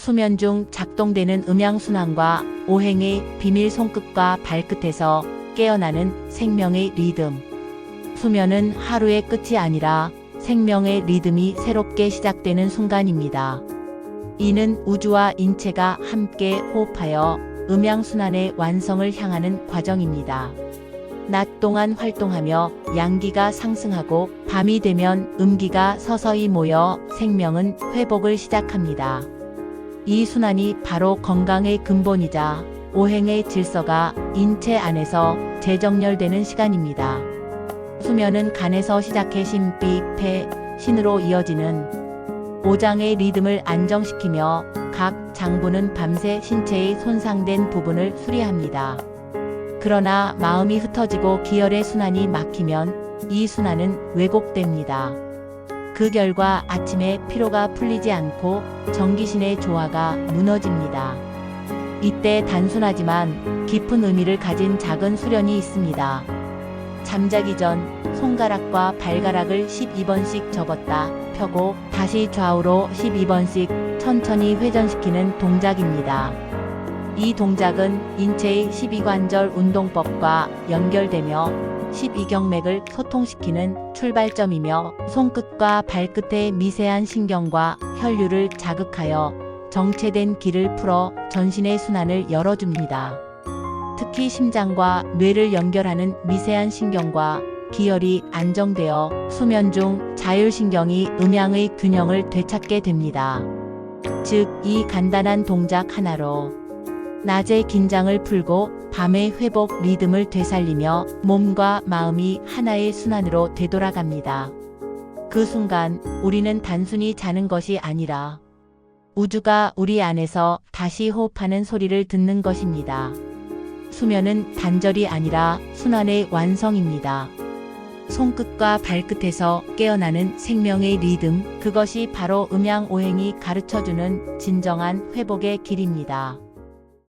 수면 중 작동되는 음양순환과 오행의 비밀 손끝과 발끝에서 깨어나는 생명의 리듬. 수면은 하루의 끝이 아니라 생명의 리듬이 새롭게 시작되는 순간입니다. 이는 우주와 인체가 함께 호흡하여 음양순환의 완성을 향하는 과정입니다. 낮 동안 활동하며 양기가 상승하고 밤이 되면 음기가 서서히 모여 생명은 회복을 시작합니다. 이 순환이 바로 건강의 근본이자 오행의 질서가 인체 안에서 재정렬되는 시간입니다. 수면은 간에서 시작해 심 비, 폐, 신으로 이어지는 오장의 리듬을 안정시키며 각 장부는 밤새 신체의 손상된 부분을 수리합니다. 그러나 마음이 흩어지고 기혈의 순환이 막히면 이 순환은 왜곡됩니다. 그 결과 아침에 피로가 풀리지 않고 정기신의 조화가 무너집니다. 이때 단순하지만 깊은 의미를 가진 작은 수련이 있습니다. 잠자기 전 손가락과 발가락을 12번씩 접었다 펴고 다시 좌우로 12번씩 천천히 회전시키는 동작입니다. 이 동작은 인체의 12관절 운동법과 연결되며 12경맥을 소통시키는 출발점이며 손끝과 발끝의 미세한 신경과 혈류를 자극하여 정체된 길을 풀어 전신의 순환을 열어줍니다. 특히 심장과 뇌를 연결하는 미세한 신경과 기혈이 안정되어 수면 중 자율신경이 음양의 균형을 되찾게 됩니다. 즉, 이 간단한 동작 하나로 낮의 긴장을 풀고 밤의 회복 리듬을 되살리며 몸과 마음이 하나의 순환으로 되돌아갑니다. 그 순간 우리는 단순히 자는 것이 아니라 우주가 우리 안에서 다시 호흡하는 소리를 듣는 것입니다. 수면은 단절이 아니라 순환의 완성입니다. 손끝과 발끝에서 깨어나는 생명의 리듬, 그것이 바로 음양오행이 가르쳐주는 진정한 회복의 길입니다.